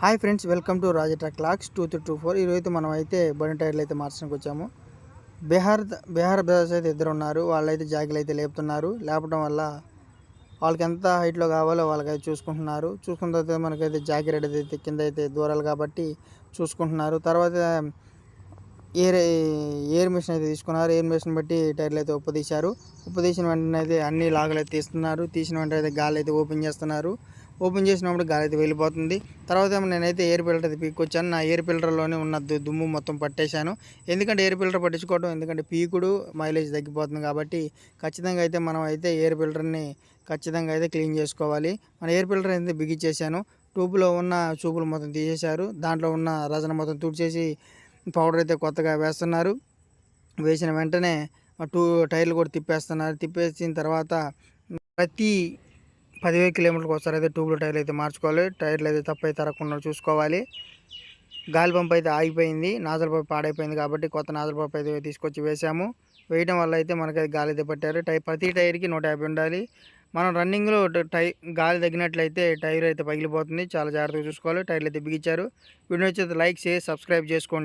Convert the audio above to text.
Hi friends welcome to Raja clocks locks two three two four. ఈరోజు మనం అయితే బండి టైర్లు అయితే మార్చడానికి వచ్చాము. బీహార్ బీహార్ బ్రదర్స్ అయితే ఇద్దరు ఉన్నారు. వాళ్ళైతే జాకీలు అయితే లేపుతున్నారు. లేపడం వల్ల వాళ్ళకి ఎంత హైట్లో కావాలో వాళ్ళకైతే చూసుకుంటున్నారు. చూసుకున్న తర్వాత మనకైతే జాకీ రెడ్ అయితే కింద అయితే దూరాలు కాబట్టి చూసుకుంటున్నారు. తర్వాత ఎయిర్ ఎయిర్ మిషన్ అయితే తీసుకున్నారు. ఎయిర్ మిషన్ బట్టి టైర్లు అయితే ఉప్పు దేశారు ఉప్పు తీసిన వెంటనే అయితే అన్ని లాగలు అయితే తీస్తున్నారు. తీసిన వెంటనే అయితే గాలి అయితే ఓపెన్ చేస్తున్నారు. ఓపెన్ చేసినప్పుడు గాలి అయితే వెళ్ళిపోతుంది. తర్వాత ఏమో నేనైతే ఎయిర్ ఫిల్టర్ అయితే పీక్కొచ్చాను. నా ఎయిర్ ఫిల్టర్లోనే ఉన్న దు- దుమ్ము మొత్తం పట్టేశాను. ఎందుకంటే ఎయిర్ ఫిల్టర్ పట్టించుకోవడం ఎందుకంటే పీకుడు మైలేజ్ తగ్గిపోతుంది కాబట్టి ఖచ్చితంగా అయితే మనం అయితే ఎయిర్ ఫిల్టర్ని ఖచ్చితంగా అయితే క్లీన్ చేసుకోవాలి. మన ఎయిర్ ఫిల్టర్ అయితే బిగించేశాను ట్యూబ్లో ఉన్న చూపులు మొత్తం తీసేశారు. దాంట్లో ఉన్న రజన మొత్తం తుడిచేసి పౌడర్ అయితే కొత్తగా వేస్తున్నారు. వేసిన వెంటనే టూ టైర్లు కూడా తిప్పేస్తున్నారు. తిప్పేసిన తర్వాత ప్రతి పదివేల కిలోమీటర్కి ఒకసారి అయితే ట్యూబ్లో టైర్లు అయితే మార్చుకోవాలి. టైర్లు అయితే తప్పై తరగకుండా చూసుకోవాలి. గాలి పంప్ అయితే ఆగిపోయింది. నాజల్ పంప్ పాడైపోయింది కాబట్టి కొత్త నాజల్ పంప్ అయితే తీసుకొచ్చి వేసాము వేయడం వల్ల అయితే మనకైతే గాలి అయితే పట్టారు. టై ప్రతి టైర్కి నూట యాభై ఉండాలి. మనం రన్నింగ్లో టై గాలి తగ్గినట్లయితే టైర్ అయితే పగిలిపోతుంది. చాలా జాగ్రత్తగా చూసుకోవాలి. టైర్లు అయితే బిగించారు. వీడియో వచ్చి లైక్ చేసి సబ్స్క్రైబ్ చేసుకోండి.